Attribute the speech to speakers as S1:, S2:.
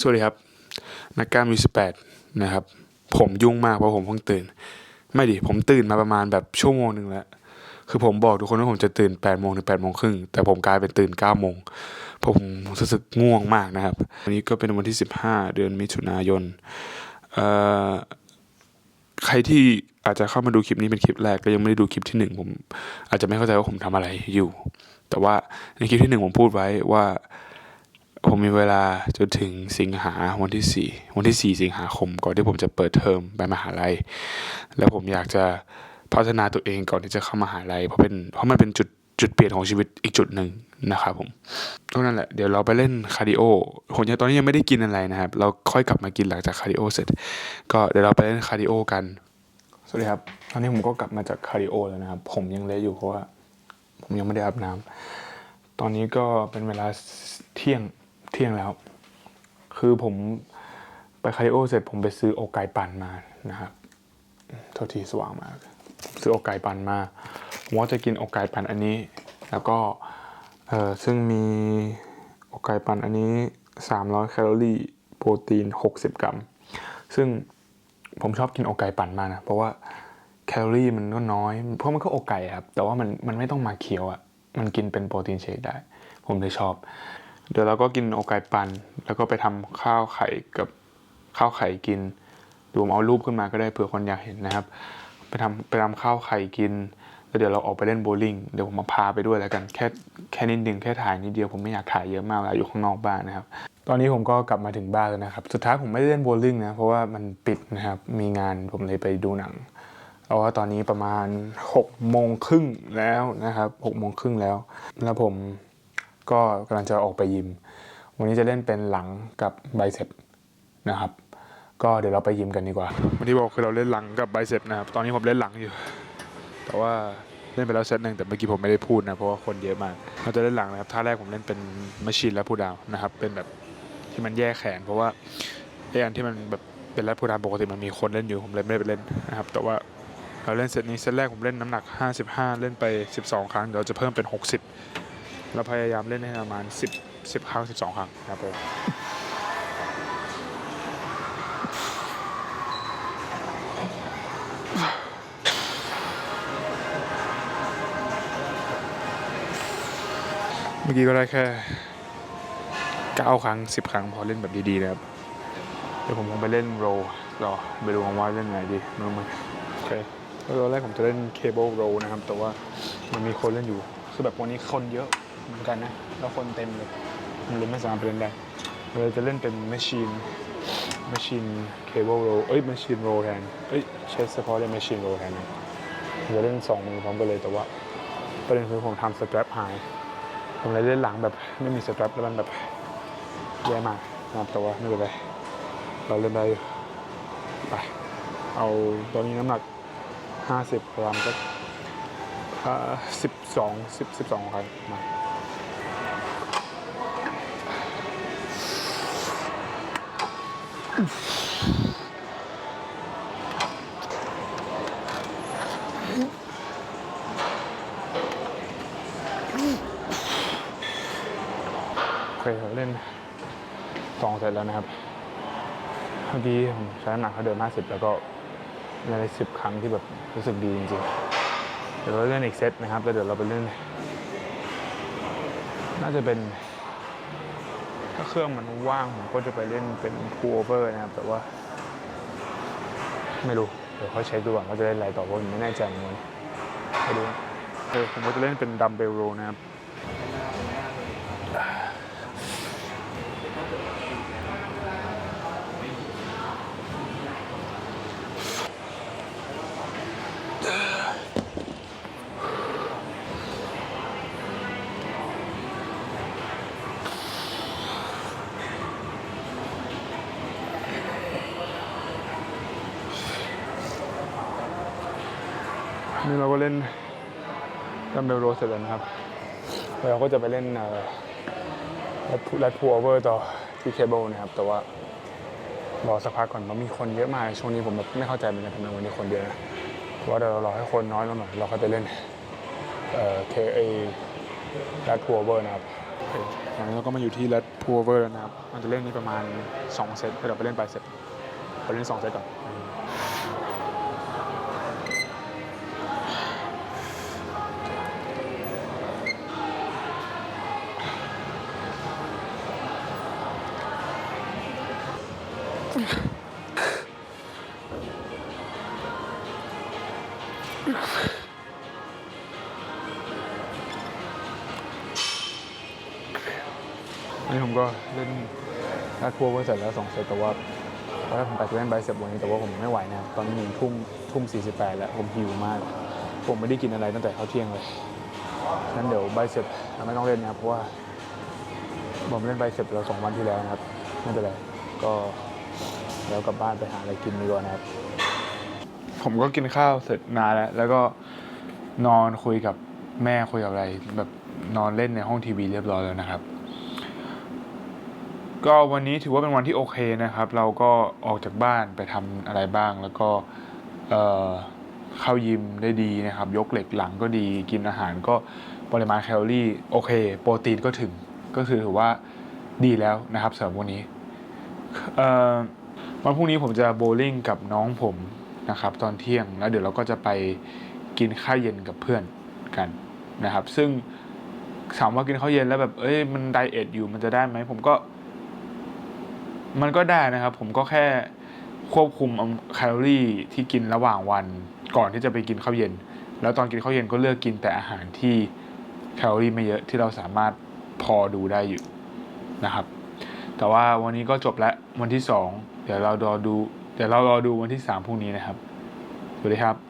S1: สวัสดีครับ นักกล้ามยูสิบแปดนะครับ ผมยุ่งมากเพราะผมเพิ่งตื่น ไม่ดิผมตื่นมาประมาณแบบชั่วโมงหนึ่งแล้ว คือผมบอกทุกคนว่าผมจะตื่นแปดโมงถึงแปดโมงครึ่งแต่ผมกลายเป็นตื่นเก้าโมงเพราะผมรู้สึกง่วงมากนะครับวันนี้ก็เป็นวันที่สิบห้าเดือนมิถุนายนใครที่อาจจะเข้ามาดูคลิปนี้เป็นคลิปแรกก็ยังไม่ได้ดูคลิปที่หนึ่งผมอาจจะไม่เข้าใจว่าผมทำอะไรอยู่ แต่ว่าในคลิปที่หนึ่งผมพูดไว้ว่า ผมมีเวลาจนถึงสิงหาวันที่สี่วันที่สี่สิงหาคม ก่อนที่ผมจะเปิดเทอมไปมหาลัย แล้วผมอยากจะพัฒนาตัวเองก่อนที่จะเข้ามหาลัยเพราะเป็นเพราะมันเป็นจุดจุดเปลี่ยนของชีวิตอีกจุดหนึ่งนะครับผมก็นั่นแหละเดี๋ยวเราไปเล่นคาร์ดิโอผมยังตอนนี้ยังไม่ได้กินอะไรนะครับ เราค่อยกลับมากินหลังจากคาร์ดิโอเสร็จ ก็เดี๋ยวเราไปเล่นคาร์ดิโอกัน สวัสดีครับ ตอนนี้ผมก็กลับมาจากคาร์ดิโอแล้วนะครับ ผมยังเละอยู่เพราะว่า ผมยังไม่ได้อาบน้ำตอนนี้ก็เป็นเวลาเที่ยง ที่ยงแล้ว คือผมไปคาริโอเสร็จผมไปซื้ออกไก่ปั่นมานะครับโทษทีสว่างมากซื้ออกไก่ปั่นมาผมว่าจะกินอกไก่ปั่นอันนี้ แล้วก็เออซึ่งมีอกไก่ปั่นอันนี้ 300 แคลอรี่โปรตีน 60 กรัม ซึ่งผมชอบกินอกไก่ปั่นมานะเพราะว่าแคลอรี่มันก็น้อย เพราะมันก็อกไก่ครับ แต่ว่ามันมันไม่ต้องมาเคี้ยวอะ่ะมันกินเป็นโปรตีนเชคได้ ผมเลยชอบ เดี๋ยวเราก็กินโอไก่ปั่นแล้วก็ไปทำข้าวไข่กับข้าวไข่กินดูมเอารูปขึ้นมาก็ได้เผื่อคนอยากเห็นนะครับ ไปทำไปทำข้าวไข่กินแล้วเดี๋ยวเราออกไปเล่นโบว์ลิ่งเดี๋ยวผมมาพาไปด้วยแล้วกันแค่แค่นิดนึงแค่ถ่ายนิดเดียวผมไม่อยากถ่ายเยอะมากเวลาอยู่ข้างนอกบ้านนะครับ ตอนนี้ผมก็กลับมาถึงบ้านแล้วนะครับ สุดท้ายผมไม่ได้เล่นโบว์ลิ่งนะเพราะว่ามันปิดนะครับมีงานผมเลยไปดูหนังเพราว่าตอนนี้ประมาณ6โมงครึ่งแล้วนะครับ6โมงครึ่งแล้วแล้วผม ก็กำลังจะออกไปยิม วันนี้จะเล่นเป็นหลังกับไบเซ็ปนะครับ ก็เดี๋ยวเราไปยิมกันดีกว่าวันที่บอกคือเราเล่นหลังกับไบเซ็ปนะครับ ตอนนี้ผมเล่นหลังอยู่ แต่ว่าเล่นไปแล้วเซตหนึ่งแต่เมื่อกี้ผมไม่ได้พูดนะ เพราะว่าคนเยอะมาก เราจะเล่นหลังนะครับ ท่าแรกผมเล่นเป็นม c ช i นและพูดาวนะครับ เป็นแบบที่มันแยกแขน เพราะว่าไออันที่มันแบบเป็นแรดพูดาวปกติมันมีคนเล่นอยู่ ผมเลยไม่ได้ไปเล่นนะครับ แต่ว่าเราเล่นเซตนี้เซตแรกผมเล่นน้ำหนัก 55 เล่นไป 12 ครั้ง เดี๋ยวเราจะเพิ่มเป็น 60 เราพยายามเล่นให้ประมาณ 10 10 ครั้ง 12 ครั้งนะครับผมเมื่อกี้ก็ได้แค่ 9 ครั้ง 10 ครั้งพอเล่นแบบดีๆนะครับ เดี๋ยวผมคงไปเล่นโรลรอไปดูว่าเล่นไงดีมือมือโอเคตอนแรกผมจะเล่นเคเบิลโรลนะครับ แต่ว่ามันมีคนเล่นอยู่คือแบบวันนี้คนเยอะ เหมือนกันนะ แล้วคนเต็มเลยมันเลยไม่สามารถไปเล่นได้เลยจะเล่นเป็นแมชชีนแมชชีนเคเบิลโรเอ้ยแมชชีนโรแทนเอ้ยใช้เฉพาะเล่นแมชชีนโรแทนนะจะเล่นสองมือพร้อมกันเลยแต่ว่าประเด็นคือผมทำสแตรปหายผมเลยเล่นหลังแบบไม่มีสแตรปแล้วมันแบบแย่มากนะครับแต่ว่าไม่เป็นไรเราเล่นได้อยู่ไปเอาตอนนี้น้ำหนัก 50กรัมก็สิบสองสิบสิบสองครับมา เคเราเล่นสองเสร็จแล้วนะครับ เมื่อกี้ผมใช้น้ำหนักเขาเดิม 50 แล้วก็ในสิบครั้งที่แบบรู้สึกดีจริงๆ เดี๋ยวเราเล่นอีกเซตนะครับ แล้วเดี๋ยวเราไปเล่น น่าจะเป็น ถ้าเครื่องมันว่างผมก็จะไปเล่นเป็นพูโอเวอร์นะครับ แต่ว่า ไม่รู้ เดี๋ยวเขาใช้ดูก่อนเขาจะเล่นอะไรต่อเพราะผมไม่แน่ใจเหมือนกันไปดูเออผมก็จะเล่นเป็นดัมเบลโรนะครับ นี่เราก็เล่นดัมเบลโรเสร็จแล้วนะครับ เราก็จะไปเล่นเออแรดพูลโอเวอร์ต่อที่เคเบิลนะครับ แต่ว่ารอสักพักก่อนเพราะมีคนเยอะมาก ช่วงนี้ผมแบบไม่เข้าใจเหมือนกันทำไมวันนี้คนเยอะนะเพราะว่าเดี๋ยวเรารอให้คนน้อยลงหน่อย เราก็จะเล่นเอ่อเคเอแรดพูลโอเวอร์นะครับตอนนี้เราก็มาอยู่ที่ Red p o w e r แล้วนะครับ มันจะเล่นนี่ประมาณ 2 เซตเดี๋ยวไปเล่นไปเซตไปเล่น 2 เซตก่อน นนี้ผมก็เล่นแรดพัวเวอร์เสร็จแล้วสองเซตแต่ว่าตอนแรกผมไปเล่นไบเซปวันนี้แต่ว่าผมไม่ไหวนะครับตอนนี้หนึ่งทุ่มทุ่มสี่สิบแปดแล้วผมหิวมาก ผมไม่ได้กินอะไรตั้งแต่เข้าเที่ยงเลยงั้นเดี๋ยวไบเซปเราไม่ต้องเล่นนะครับเพราะว่าผมเล่นไบเซปเราสองวันที่แล้วนะครับไม่เป็นไรก็ เดี๋ยวกลับบ้านไปหาอะไรกินดีกว่านะครับ ผมก็กินข้าวเสร็จนานแล้ว แล้วก็นอนคุยกับแม่คุยกับอะไร แบบนอนเล่นในห้องทีวีเรียบร้อยแล้วนะครับ ก็วันนี้ถือว่าเป็นวันที่โอเคนะครับ เราก็ออกจากบ้านไปทำอะไรบ้าง แล้วก็เอ่อเข้ายิมได้ดีนะครับ ยกเหล็กหลังก็ดี กินอาหารก็ปริมาณแคลอรี่โอเค โปรตีนก็ถึงก็คือถือว่าดีแล้วนะครับสำหรับวันนี้เอ่อ วันพรุ่งนี้ผมจะโบลิ่งกับน้องผมนะครับตอนเที่ยงแล้วเดี๋ยวเราก็จะไปกินข้าวเย็นกับเพื่อนกันนะครับ ซึ่งถามว่ากินข้าวเย็นแล้วแบบเอ้ยมันไดเอทอยู่มันจะได้ไหมผมก็ มันก็ได้นะครับ ผมก็แค่ควบคุมแคลอรี่ที่กินระหว่างวัน ก่อนที่จะไปกินข้าวเย็น แล้วตอนกินข้าวเย็นก็เลือกกินแต่อาหารที่แคลอรี่ไม่เยอะที่เราสามารถพอดูได้อยู่นะครับ แต่ว่าวันนี้ก็จบแล้ววันที่สอง เดี๋ยวเรารอดูเดี๋ยวเรารอดูวันที่สามพรุ่งนี้นะครับ สวัสดีครับ